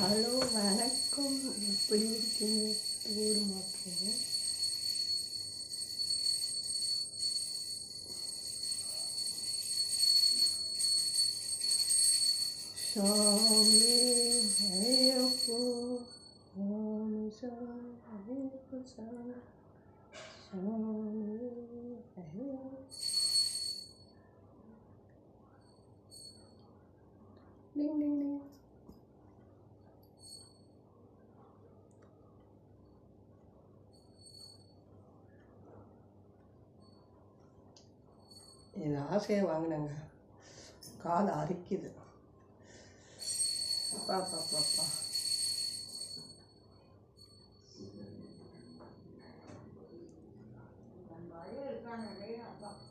Hello வணக்கம் எப்படி இருக்கீங்க ஊர் மக்கள் சாமி ஐயப்போ சாமி சாமி ஐயப்போ சாமி சாமி ஐயப்போ இது ஆசையை வாங்கினேங்க. கால் அரிக்குது. அப்பா அப்பா அப்பா அப்பா. மாட்டுக்கிட்டு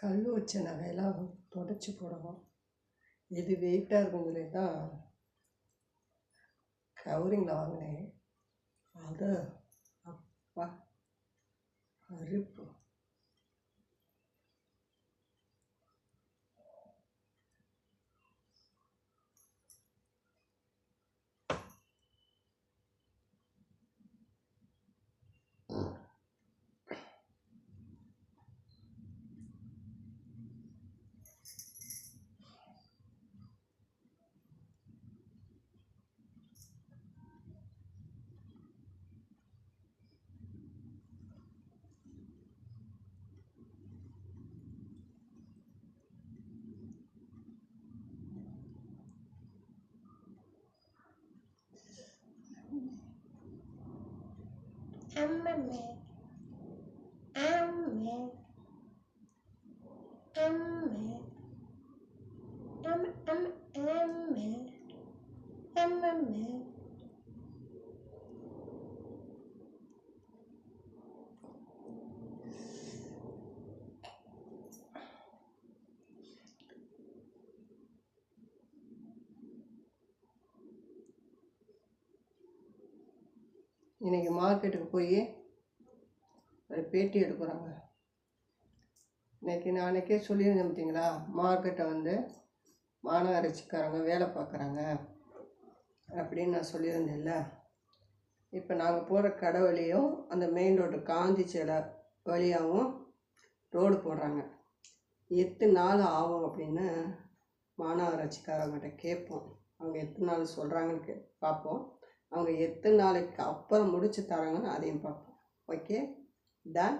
கல் வச்ச நகையெல்லாம் தொடச்சி போடணும். இது வெயிட்டாக இருக்கும் சொல்லி தான் கவரிங்கில் வாங்கினேன். அதை அப்பா அறுப்பு അമ്മമ്മേ അമ്മേ അമ്മേ അമ്മ അമ്മ അമ്മേ അമ്മമ്മേ இன்றைக்கி மார்க்கெட்டுக்கு போய் ஒரு பேட்டி எடுக்கிறாங்க. இன்னைக்கு நான் அன்றைக்கே சொல்லியிருந்தேன் பார்த்தீங்களா மார்க்கெட்டை வந்து மாநகராட்சிக்காரங்க வேலை பார்க்குறாங்க அப்படின்னு நான் சொல்லியிருந்தேன்ல. இப்போ நாங்கள் போகிற கடை வழியும் அந்த மெயின் ரோடு காந்தி சிலை வழியாகவும் ரோடு போடுறாங்க. எத்தனை நாள் ஆகும் அப்படின்னு மாநகராட்சிக்காரங்கிட்ட கேட்போம். அவங்க எத்தனை நாள் சொல்கிறாங்கன்னு கே பார்ப்போம். அவங்க எத்தனை நாளைக்கு அப்புறம் முடிச்சு தராங்கன்னு அதையும் பார்ப்போம். Okay done